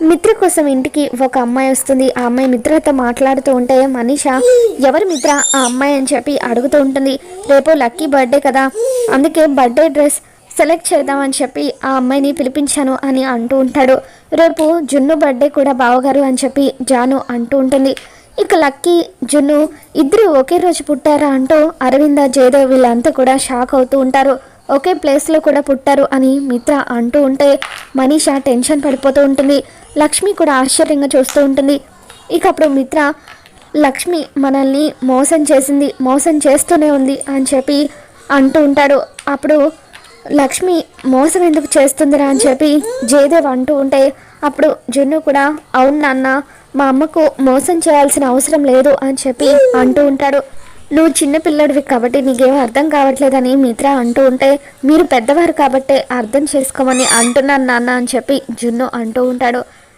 మిత్ర కోసం ఇంటికి ఒక అమ్మాయి వస్తుంది. ఆ అమ్మాయి మిత్రతో మాట్లాడుతూ ఉంటే మనీష ఎవరి మిత్ర? ఆ అమ్మాయి అని చెప్పి అడుగుతూ ఉంటుంది. రేపు లక్కీ బర్త్డే కదా. అందుకే బర్త్డే డ్రెస్ సెలెక్ట్ చేద్దామని చెప్పి ఆ అమ్మాయిని పిలిపించాను అని అంటూ ఉంటాడు. రేపు జున్ను బర్త్డే కూడా బావగారు అని చెప్పి జాను అంటూ ఉంటుంది. ఇక లక్కీ జున్ను ఇద్దరు ఒకే రోజు పుట్టారా అంటూ అరవింద జయదేవ్ వీళ్ళంతా కూడా షాక్ అవుతూ ఉంటారు. ఒకే ప్లేస్లో కూడా పుట్టారు అని మిత్ర అంటూ ఉంటే మనీష టెన్షన్ పడిపోతూ ఉంటుంది. లక్ష్మి కూడా ఆశ్చర్యంగా చూస్తూ ఉంటుంది. ఇక అప్పుడు మిత్ర లక్ష్మి మనల్ని మోసం చేసింది మోసం చేస్తూనే ఉంది అని చెప్పి అంటూ ఉంటాడు. అప్పుడు లక్ష్మి మోసం ఎందుకు చేస్తుందిరా అని చెప్పి జయదేవ్ అంటూ ఉంటే అప్పుడు జున్ను కూడా అవును నాన్న మా అమ్మకు మోసం చేయాల్సిన అవసరం లేదు అని చెప్పి అంటూ ఉంటాడు. నువ్వు చిన్నపిల్లడివి కాబట్టి నీకేం అర్థం కావట్లేదని మిత్ర అంటూ ఉంటే మీరు పెద్దవారు కాబట్టే అర్థం చేసుకోమని అంటున్నాను నాన్న అని చెప్పి జున్ను అంటూ ఉంటాడు.